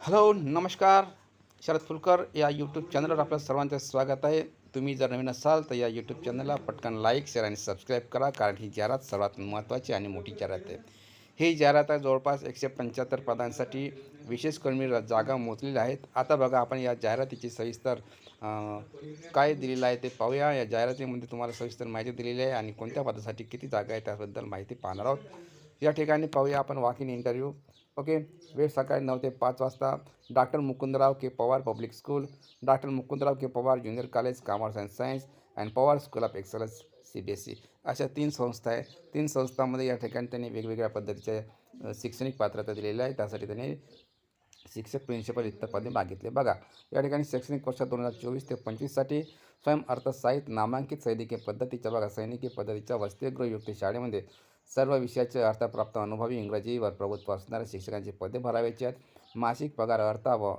Hello नमस्कार. शरद फुलकर या YouTube चॅनलवर आपलं सर्वांचं स्वागत आहे. तुम्ही जर नवीन असाल तर या यूट्यूब चॅनलला पटकन लाईक शेअर आणि सबस्क्राईब करा कारण ही जाहिरात सर्वात महत्त्वाची आणि मोठी जाहिरात आहे. ही जाहिरात आहे जवळपास एकशे पंच्याहत्तर पदांसाठी. विशेष करून मी जागा मोजलेल्या आहेत. आता बघा आपण या जाहिरातीची सविस्तर काय दिलेलं आहे ते पाहूया. या जाहिरातीमध्ये तुम्हाला सविस्तर माहिती दिलेली आहे आणि कोणत्या पदासाठी किती जागा आहे त्याबद्दल माहिती पाहणार आहोत. या ठिकाणी पाहूया आपण वॉक इन इंटरव्ह्यू ओके वेळ सकाळी नऊ ते पाच वाजता. Doctor Mukundrao K Pawar public school doctor Mukundrao K Pawar junior college commerce and science and Pawar school of excellence C B S C अशा तीन संस्था आहे. तीन संस्थांमध्ये या ठिकाणी त्यांनी वेगवेगळ्या पद्धतीचे शैक्षणिक पात्रता दिलेल्या आहे त्यासाठी त्यांनी शिक्षक प्रिन्सिपल इतर पदे मागितले. बघा या ठिकाणी शैक्षणिक वर्ष दोन हजार चोवीस ते पंचवीससाठी स्वयं अर्थसाहित नामांकित सैनिकी पद्धतीच्या भागात सैनिकी पद्धतीच्या वसतिगृहयुक्त शाळेमध्ये सर्व विषयाचे अर्थप्राप्त अनुभवी इंग्रजीवर प्रभुत्व असणाऱ्या शिक्षकांची पदे भरावायची आहेत. मासिक पगार अर्था व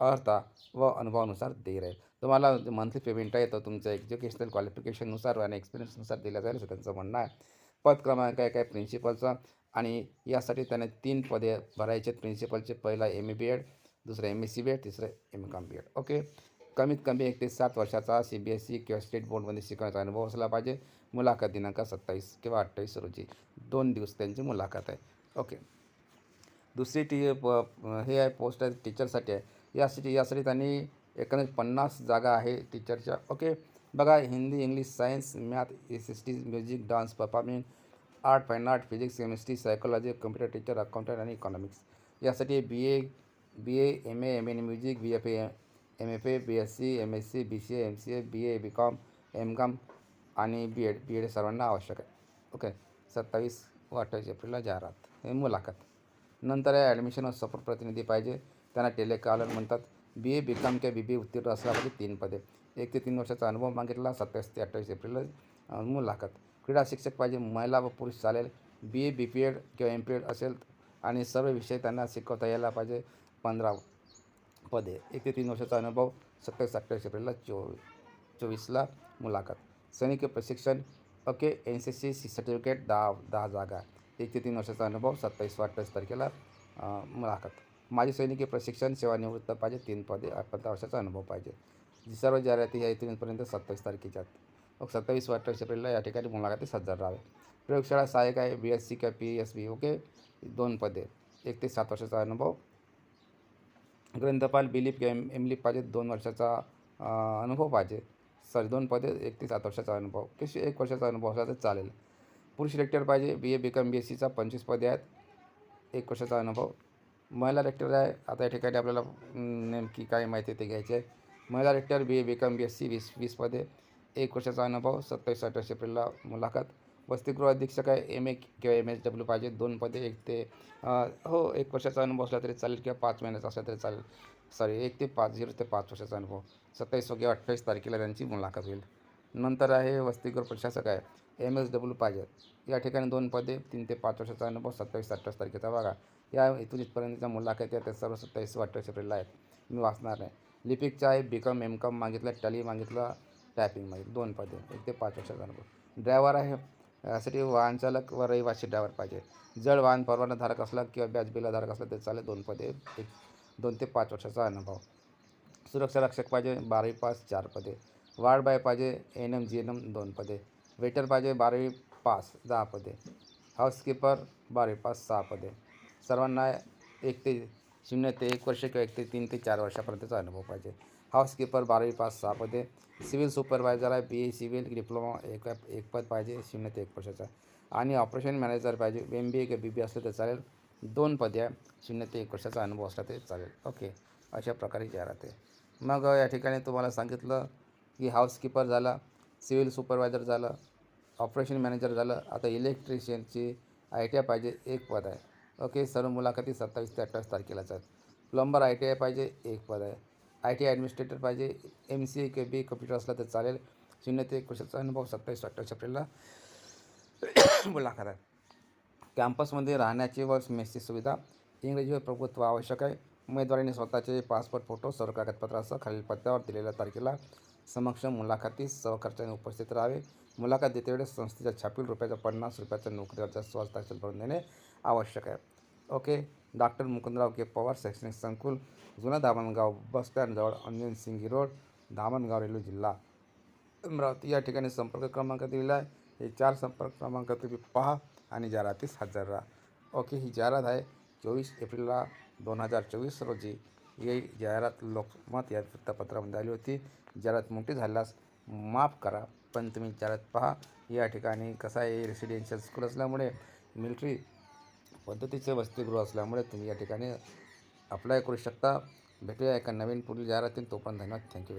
अर्था व अनुभवानुसार देय राहील. तुम्हाला मंथली पेमेंट आहे तो तुमच्या एज्युकेशनल क्वालिफिकेशननुसार आणि एक्सपिरियन्सनुसार दिला जाईल असं त्यांचं म्हणणं आहे. पद क्रमांक आहे काय प्रिन्सिपलचा आणि यासाठी त्याने तीन पदे भरायचे आहेत. प्रिन्सिपलचे पहिला एम ए बी एड दुसरं M S C B Ed तिसरं M Com B Ed okay कमीत कमी एक ते सात वर्षाचा सी बी एस ई किंवा स्टेट बोर्डमध्ये शिकवण्याचा अनुभव असला पाहिजे. मुलाखत दिनांक सत्तावीस किंवा अठ्ठावीस रोजी. दोन दिवस त्यांची मुलाखत आहे. ओके. दुसरी टी प- हे आहे पोस्ट आहे टीचरसाठी आहे. यासाठी यासाठी त्यांनी एकंदरीत पन्नास जागा आहे टीचरच्या. ओके. बघा Hindi English science math S S T music dance performing art fine art physics chemistry psychology computer teacher accountant आणि इकॉनॉमिक्स. यासाठी B A B A M A M N music B F A M F A B S C M S C B C A M C A B A B Com M Com आणि B add B Ed सर्वांना आवश्यक आहे. Okay सत्तावीस व अठ्ठावीस एप्रिलला जाहिरात. हे मुलाखत. नंतर आहे ॲडमिशन व सपोर्ट प्रतिनिधी पाहिजे. त्यांना टेलेकॉलर म्हणतात. बी ए बी कॉम किंवा बी बी उत्तीर्ण असला पाहिजे तीन पदे. एक ते तीन वर्षाचा अनुभव मागितला. सत्तावीस ते अठ्ठावीस एप्रिलला मुलाखत. क्रीडा शिक्षक पाहिजे. महिला व पुरुष चालेल. B A B P Ed किंवा एम पी एड असेल. आणि सर्व विषय त्यांना शिकवता यायला पाहिजे. पंधरा पदे. एक ते तीन वर्षाचा अनुभव सत्तावीस अठ्ठावीस एप्रिलला चो चोवीसला मुलाखत. सैनिक प्रशिक्षण okay N C C C certificate दहा दहा जागा. एक ते तीन वर्षाचा अनुभव सत्तावीस व अठ्ठावीस तारखेला मुलाखत. माजी सैनिकी प्रशिक्षण सेवानिवृत्त पाहिजे तीन पदे पंधरा वर्षाचा अनुभव पाहिजे. जी सर्व जाहिराती ह्या इथूनपर्यंत सत्तावीस तारखेच्या आहेत. मग सत्तावीस व अठ्ठावीस एप्रिलला या ठिकाणी मुलाखतीस हजर राहावे प्रयोगशाळा सहाय्यक आहे बी एस सी किंवा पी एस बी ओके दोन पदे. एक ते सात वर्षाचा अनुभव ग्रंथपाल बिलीप किंवा एम एमली पाहिजे दोन वर्षाचा अनुभव पाहिजे. सॉरी दोन पदे एक ते सात वर्षाचा अनुभव. किंवा एक वर्षाचा अनुभव असला तर चालेल. पुरुष रेक्टर पाहिजे बी A B com B S सीचा पंचवीस पदे आहेत. एक वर्षाचा अनुभव. महिला रेक्टर आहे. आता या ठिकाणी आपल्याला नेमकी काय माहिती आहे ते घ्यायची आहे. महिला rector B A B Com B S C वीस वीस पदे. एक वर्षाचा अनुभव सत्तावीस अठ्ठावीस एप्रिलला मुलाखत. वसतिगृह अधीक्षक आहे एम ए किंवा एम एच डब्ल्यू पाहिजे. दोन पदे एक ते हो एक वर्षाचा अनुभव असला तरी चालेल किंवा पाच महिन्याचा असला तरी चालेल. सॉरी एक ते पाच झिरो ते पाच वर्षाचा अनुभव. सत्तावीस किंवा अठ्ठावीस तारखेला त्यांची मुलाखत होईल. नंतर आहे वसतिगृह प्रशासक आहे. एम एस डब्ल्यू पाहिजे. या ठिकाणी दोन पदे तीन ते पाच वर्षाचा अनुभव सत्तावीस अठ्ठावीस तारखेचा बघा. या इथून इथपर्यंतच्या मुलाखती आहेत त्या सर्व सत्तावीस व अठ्ठावीस एप्रिलला आहेत. मी वाचणार नाही. लिपिकचा आहे बी कॉम एम कॉम मागितलं टॅली मागितलं टायपिंग मागितलं. दोन पदे एक ते पाच वर्षाचा अनुभव. ड्रायव्हर आहे यासाठी वाहन चालक व रहिवासी ड्रायव्हर पाहिजे. जड वाहन परवानाधारक असला किंवा बॅच बिलाधारक असला तर चालेल दोन पदे एक दोन ते पाच वर्षाचा अनुभव. सुरक्षा रक्षक पाहिजे बारावी पास चार पदे. वार्ड बाय पाहिजे N M G N M दोन पदे. वेटर पाहिजे बारावी पास दहा पदे. हाऊसकीपर बारावी पास सहा पदे. सर्वांना एक ते शून्य ते एक वर्ष किंवा एक ते तीन ते चार वर्षापर्यंतचा अनुभव पाहिजे. हाऊसकीपर बारावी पास सहा पदे. सिव्हिल सुपरवायझर आहे बी ए सिव्हिल डिप्लोमा एक एक पद पाहिजे शून्य ते एक वर्षाचा. आणि ऑपरेशन मॅनेजर पाहिजे एम बी ए किंवा बी बी असलं तर चालेल. दोन पदे आहे शून्य ते एक वर्षाचा अनुभव असला तरी चालेल. ओके. अशा प्रकारे जाहिरात आहे. मग या ठिकाणी तुम्हाला सांगितलं की हाऊसकीपर झाला सिव्हिल सुपरवायझर झालं ऑपरेशन मॅनेजर झालं. आता इलेक्ट्रिशियनची आय टी आय पाहिजे एक पद आहे. ओके सर्व मुलाखती सत्तावीस ते अठ्ठावीस तारखेलाच आहेत प्लंबर आय टी आय पाहिजे एक पद आहे. आय टी आय ॲडमिनिस्ट्रेटर पाहिजे M C A K B computer असला तर चालेल. शून्य ते एक वर्षाचा अनुभव सत्तावीस अठ्ठावीस एप्रिलला मुलाखत आहे. कॅम्पसमध्ये राहण्याची व मेसची सुविधा इंग्रजीवर प्रभुत्व आवश्यक आहे. उमेदवाराने स्वतःचे पासपोर्ट फोटो सर्व कागदपत्रासह खालील पत्त्यावर दिलेल्या तारखेला समक्ष मुलाखतीस सहकर्त्याने उपस्थित राहावे. मुलाखत देतेवेळेस संस्थेच्या छापील रुपयाच्या पन्नास रुपयाच्या नोकरीवरच्या स्वास्थ्याचे भरून देणे आवश्यक आहे. Okay doctor Mukundrao K. Pawar शैक्षणिक संकुल जुना दामणगाव बस स्टँडजवळ Anjansingi road Dhamangaon railway जिल्हा अमरावती. या ठिकाणी संपर्क क्रमांक दिलेला आहे. हे चार संपर्क क्रमांक तुम्ही पहा आणि जाहिरातीस हजर राहा. ओके ही जाहिरात आहे चोवीस एप्रिलला दोन हजार चोवीस रोजी. ही जाहिरात लोकमत या वृत्तपत्रामध्ये आली होती. जाहिरात मोठी झाल्यास माफ करा पण तुम्ही जाहिरात पहा. या ठिकाणी कसं आहे रेसिडेन्शियल स्कूल असल्यामुळे मिलिटरी पद्धतीचे वसतिगृह असल्यामुळे तुम्ही या ठिकाणी अप्लाय करू शकता. भेटूया एका नवीन पुढील जाहिरातीन तोपर्यंत धन्यवाद. थँक्यू